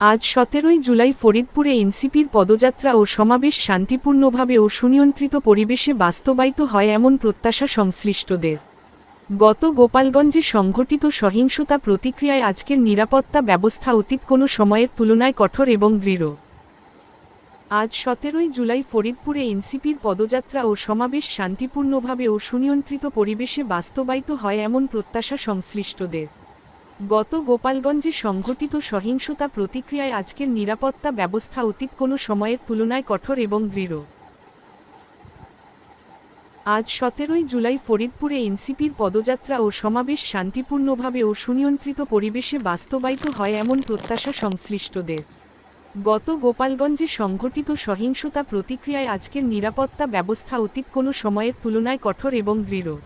আজ সতেরোই জুলাই ফরিদপুরে এনসিপির পদযাত্রা ও সমাবেশ শান্তিপূর্ণভাবে ও সুনিয়ন্ত্রিত পরিবেশে বাস্তবায়িত হয় এমন প্রত্যাশা সংশ্লিষ্টদের। গত গোপালগঞ্জে সংঘটিত সহিংসতা প্রতিক্রিয়ায় আজকের নিরাপত্তা ব্যবস্থা অতীত কোনো সময়ের তুলনায় কঠোর এবং দৃঢ়। আজ সতেরোই জুলাই ফরিদপুরে এনসিপির পদযাত্রা ও সমাবেশ শান্তিপূর্ণভাবে ও সুনিয়ন্ত্রিত পরিবেশে বাস্তবায়িত হয় এমন প্রত্যাশা সংশ্লিষ্টদের। গত গোপালগঞ্জে সংঘটিত সহিংসতা প্রতিক্রিয়ায় আজকের নিরাপত্তা ব্যবস্থা অতীত কোনো সময়ের তুলনায় কঠোর এবং দৃঢ়। আজ সতেরোই জুলাই ফরিদপুরে এনসিপির পদযাত্রা ও সমাবেশ শান্তিপূর্ণভাবে ও সুনিয়ন্ত্রিত পরিবেশে বাস্তবায়িত হয় এমন প্রত্যাশা সংশ্লিষ্টদের। গত গোপালগঞ্জে সংঘটিত সহিংসতা প্রতিক্রিয়ায় আজকের নিরাপত্তা ব্যবস্থা অতীত কোনো সময়ের তুলনায় কঠোর এবং দৃঢ়।